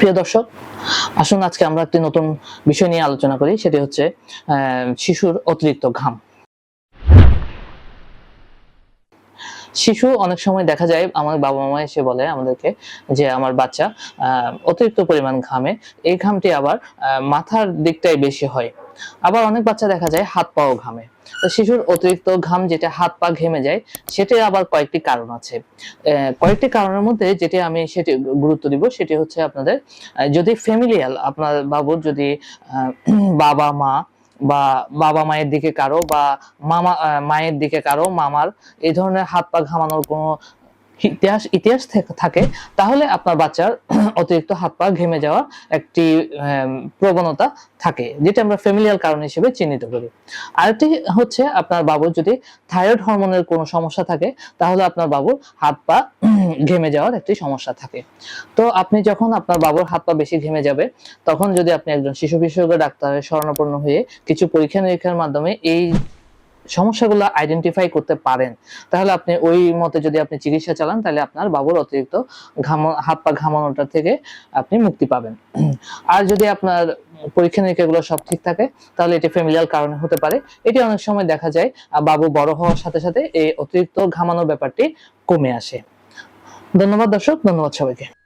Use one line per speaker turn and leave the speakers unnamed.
প্রিয় দর্শক, আসুন আজকে আমরা একটি নতুন বিষয় নিয়ে আলোচনা করি, সেটি হচ্ছে শিশুর অতিরিক্ত ঘাম। শিশু অনেক সময় দেখা যায়, আমার বাবা মা এসে বলে আমাদেরকে যে আমার বাচ্চা অতিরিক্ত পরিমাণ ঘামে। এই ঘামটি আবার মাথার দিকটাই বেশি হয়। আবার অনেক বাচ্চা দেখা যায় হাত পাও ঘামে। শিশুর অতিরিক্ত ঘাম যেটা হাত পা ঘেমে যায় সেটার আবার কয়েকটি কারণ আছে। কয়েকটি কারণের মধ্যে যেটি আমি সেটি গুরুত্ব দিব, সেটি হচ্ছে আপনাদের যদি ফ্যামিলিয়াল, আপনার বাবুর যদি বাবা মা বা বাবা মায়ের দিকে কারও বা মামা মায়ের দিকে কারও, মামার, এই ধরনের হাত পা ঘামানোর কোনো ইতিহাস ইতিহাস থাকে, তাহলে আপনার বাচ্চার অতিরিক্ত হাত পা ঘেমে যাওয়ার একটি প্রবণতা থাকে, যেটা আমরা ফ্যামিলিয়াল কারণ হিসেবে চিহ্নিত করি। আরেকটি হচ্ছে আপনার বাবুর যদি থাইরয়েড হরমোনের কোনো সমস্যা থাকে, তাহলে আপনার বাবুর হাত পা ঘেমে যাওয়ার একটি সমস্যা থাকে। তো আপনি যখন আপনার বাবুর হাত পা বেশি ঘেমে যাবে, তখন যদি আপনি একজন শিশু বিশেষজ্ঞ ডাক্তারের শরণাপন্ন হয়ে কিছু পরীক্ষা নিরীক্ষার মাধ্যমে এই সমস্যাগুলো আইডেন্টিফাই করতে পারেন। তাহলে আপনি ওই মতে যদি আপনি চিকিৎসা চালান, তাহলে আপনার বাবুর অতিরিক্ত ঘাম, হাত পা ঘামানোটা থেকে আপনি মুক্তি পাবেন। আর যদি আপনার পরীক্ষা নিরীক্ষাগুলো সব ঠিক থাকে, তাহলে এটি ফ্যামিলিয়াল কারণে হতে পারে। এটি অনেক সময় দেখা যায় বাবু বড় হওয়ার সাথে সাথে এই অতিরিক্ত ঘামানোর ব্যাপারটি কমে আসে। ধন্যবাদ দর্শক, ধন্যবাদ সবাইকে।